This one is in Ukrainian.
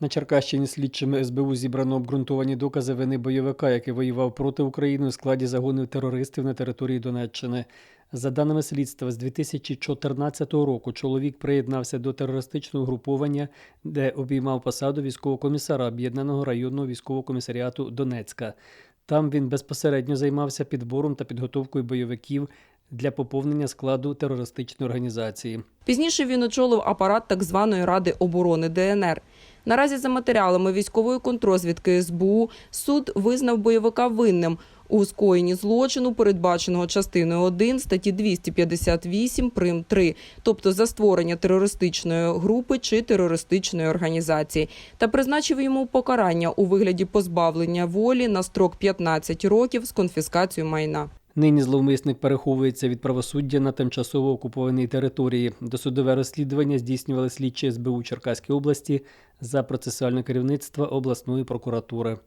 На Черкащині слідчими СБУ зібрано обґрунтовані докази вини бойовика, який воював проти України у складі загонів терористів на території Донеччини. За даними слідства, з 2014 року чоловік приєднався до терористичного груповання, де обіймав посаду військового комісара Об'єднаного районного військового комісаріату Донецька. Там він безпосередньо займався підбором та підготовкою бойовиків для поповнення складу терористичної організації. Пізніше він очолив апарат так званої Ради оборони ДНР. Наразі за матеріалами військової контрозвідки СБУ суд визнав бойовика винним. У скоєнні злочину, передбаченого частиною 1 статті 258 прим. 3, тобто за створення терористичної групи чи терористичної організації, та призначив йому покарання у вигляді позбавлення волі на строк 15 років з конфіскацією майна. Нині зловмисник переховується від правосуддя на тимчасово окупованій території. Досудове розслідування здійснювали слідчі СБУ Черкаської області за процесуальне керівництво обласної прокуратури.